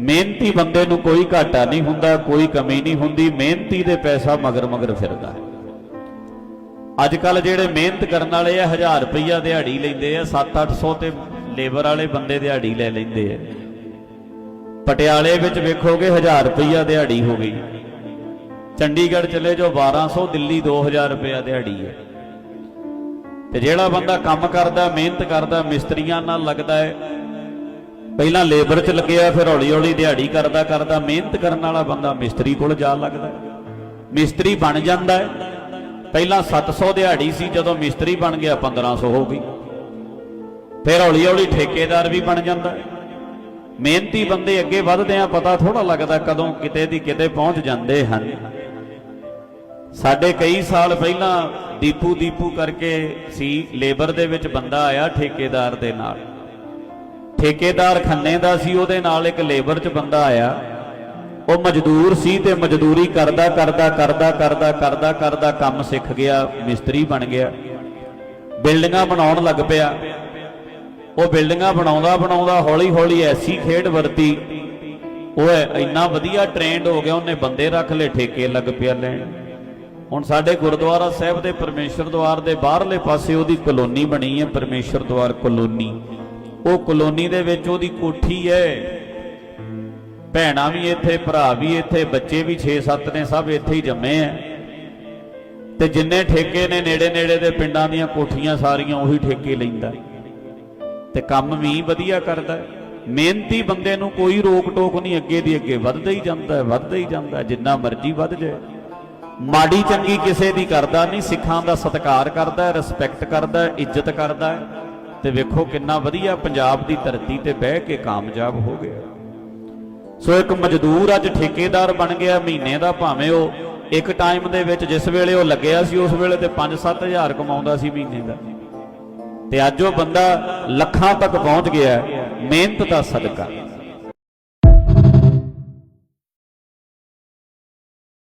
ਮਿਹਨਤੀ ਬੰਦੇ ਨੂੰ ਕੋਈ ਘਾਟਾ ਨਹੀਂ ਹੁੰਦਾ, ਕੋਈ ਕਮੀ ਨਹੀਂ ਹੁੰਦੀ, ਮਿਹਨਤੀ ਦੇ ਪੈਸਾ ਮਗਰ ਮਗਰ ਫਿਰਦਾ ਅੱਜ ਕੱਲ ਜਿਹੜੇ ਮਿਹਨਤ ਕਰਨ ਵਾਲੇ ਆ 1000 ਰੁਪਈਆ ਦਿਹਾੜੀ ਲੈਂਦੇ ਆ 7-800 ਤੇ ਲੇਬਰ ਵਾਲੇ ਬੰਦੇ ਦਿਹਾੜੀ ਲੈ ਲੈਂਦੇ ਆ। ਪਟਿਆਲੇ ਵਿੱਚ ਵੇਖੋਗੇ 1000 ਰੁਪਈਆ ਦਿਹਾੜੀ ਹੋ ਗਈ। ਚੰਡੀਗੜ੍ਹ ਚਲੇ ਜਾਓ 1200 ਦਿੱਲੀ 2000 ਰੁਪਇਆ ਦਿਹਾੜੀ ਹੈ। ਤੇ ਜਿਹੜਾ ਬੰਦਾ ਕੰਮ ਕਰਦਾ, ਮਿਹਨਤ ਕਰਦਾ, ਮਿਸਤਰੀਆਂ ਨਾਲ ਲੱਗਦਾ ਹੈ ਪਹਿਲਾਂ ਲੇਬਰ 'ਚ ਲੱਗਿਆ ਫਿਰ ਹੌਲੀ ਹੌਲੀ ਦਿਹਾੜੀ ਕਰਦਾ ਕਰਦਾ ਮਿਹਨਤ ਕਰਨ ਵਾਲਾ ਬੰਦਾ ਮਿਸਤਰੀ ਕੋਲ ਜਾ ਲੱਗਦਾ। ਮਿਸਤਰੀ ਬਣ ਜਾਂਦਾ ਹੈ। ਪਹਿਲਾਂ 700 ਦਿਹਾੜੀ ਸੀ, ਜਦੋਂ ਮਿਸਤਰੀ ਬਣ ਗਿਆ 1500 ਹੋ ਗਈ। ਫਿਰ ਹੌਲੀ ਹੌਲੀ ਠੇਕੇਦਾਰ ਵੀ ਬਣ ਜਾਂਦਾ ਹੈ। ਮਿਹਨਤੀ ਬੰਦੇ ਅੱਗੇ ਵੱਧਦੇ ਆ, ਪਤਾ ਥੋੜਾ ਲੱਗਦਾ ਕਦੋਂ ਕਿਤੇ ਦੀ ਕਿਤੇ ਪਹੁੰਚ ਜਾਂਦੇ ਹਨ। ਸਾਡੇ ਕਈ ਸਾਲ ਪਹਿਲਾਂ ਦੀਪੂ ਦੀਪੂ ਕਰਕੇ ਸੀ ਲੇਬਰ ਦੇ ਵਿੱਚ ਬੰਦਾ ਆਇਆ ਠੇਕੇਦਾਰ ਦੇ ਨਾਲ। ਠੇਕੇਦਾਰ ਖੰਨੇ ਦਾ ਸੀ, ਉਹਦੇ ਨਾਲ ਇੱਕ ਲੇਬਰ 'ਚ ਬੰਦਾ ਆਇਆ। ਉਹ ਮਜ਼ਦੂਰ ਸੀ ਤੇ ਮਜ਼ਦੂਰੀ ਕਰਦਾ ਕਰਦਾ ਕਰਦਾ ਕਰਦਾ ਕਰਦਾ ਕਰਦਾ ਕੰਮ ਸਿੱਖ ਗਿਆ, ਮਿਸਤਰੀ ਬਣ ਗਿਆ। ਬਿਲਡਿੰਗਾਂ ਬਣਾਉਣ ਲੱਗ ਪਿਆ। ਉਹ ਬਿਲਡਿੰਗਾਂ ਬਣਾਉਂਦਾ ਬਣਾਉਂਦਾ ਹੌਲੀ ਹੌਲੀ ਐਸੀ ਖੇਡ ਵਰਤੀ। ਉਹ ਇੰਨਾ ਵਧੀਆ ਟ੍ਰੇਨਡ ਹੋ ਗਿਆ, ਉਹਨੇ ਬੰਦੇ ਰੱਖ ਲਏ, ਠੇਕੇ ਲੱਗ ਪਿਆ ਲੈਣ। ਹੁਣ ਸਾਡੇ ਗੁਰਦੁਆਰਾ ਸਾਹਿਬ ਦੇ ਪਰਮੇਸ਼ਰ ਦਵਾਰ ਦੇ ਬਾਹਰਲੇ ਪਾਸੇ ਉਹਦੀ ਕਲੋਨੀ ਬਣੀ ਹੈ, ਪਰਮੇਸ਼ਰ ਦਵਾਰ ਕਲੋਨੀ। ਉਹ ਕਲੋਨੀ ਦੇ ਵਿੱਚ ਉਹਦੀ ਕੋਠੀ ਹੈ। ਭੈਣਾਂ ਵੀ ਇੱਥੇ, ਭਰਾ ਵੀ ਇੱਥੇ, ਬੱਚੇ ਵੀ 6-7 ਨੇ, ਸਭ ਇੱਥੇ ਹੀ ਜੰਮੇ ਆ ਤੇ ਜਿੰਨੇ ਠੇਕੇ ਨੇ ਨੇੜੇ ਨੇੜੇ ਦੇ ਪਿੰਡਾਂ ਦੀਆਂ ਕੋਠੀਆਂ ਸਾਰੀਆਂ ਉਹੀ ਠੇਕੇ ਲੈਂਦਾ। ਤੇ ਕੰਮ ਵੀ ਵਧੀਆ ਕਰਦਾ। ਮਿਹਨਤੀ ਬੰਦੇ ਨੂੰ ਕੋਈ ਰੋਕ ਟੋਕ ਨਹੀਂ, ਅੱਗੇ ਦੀ ਅੱਗੇ ਵੱਧਦਾ ਹੀ ਜਾਂਦਾ ਹੈ ਵੱਧਦਾ ਹੀ ਜਾਂਦਾ, ਜਿੰਨਾ ਮਰਜ਼ੀ ਵੱਧ ਜਾਏ। ਮਾੜੀ ਚੰਗੀ ਕਿਸੇ ਦੀ ਕਰਦਾ ਨਹੀਂ, ਸਿੱਖਾਂ ਦਾ ਸਤਿਕਾਰ ਕਰਦਾ ਰਿਸਪੈਕਟ ਕਰਦਾ, ਇੱਜ਼ਤ ਕਰਦਾ। ਤੇ ਵੇਖੋ ਕਿੰਨਾ ਵਧੀਆ ਪੰਜਾਬ ਦੀ ਧਰਤੀ ਤੇ ਬਹਿ ਕੇ ਕਾਮਯਾਬ ਹੋ ਗਿਆ। ਸੋ ਇੱਕ ਮਜ਼ਦੂਰ ਅੱਜ ਠੇਕੇਦਾਰ ਬਣ ਗਿਆ, ਮਹੀਨੇ ਦਾ ਭਾਵੇਂ ਉਹ ਇੱਕ ਟਾਈਮ ਦੇ ਵਿੱਚ ਜਿਸ ਵੇਲੇ ਉਹ ਲੱਗਿਆ ਸੀ, ਉਸ ਵੇਲੇ ਤੇ 5-7000 ਕਮਾਉਂਦਾ ਸੀ ਮਹੀਨੇ ਦਾ। ਤੇ ਅੱਜ ਉਹ ਬੰਦਾ ਲੱਖਾਂ ਤੱਕ ਪਹੁੰਚ ਗਿਆ, ਮਿਹਨਤ ਦਾ ਸਦਕਾ।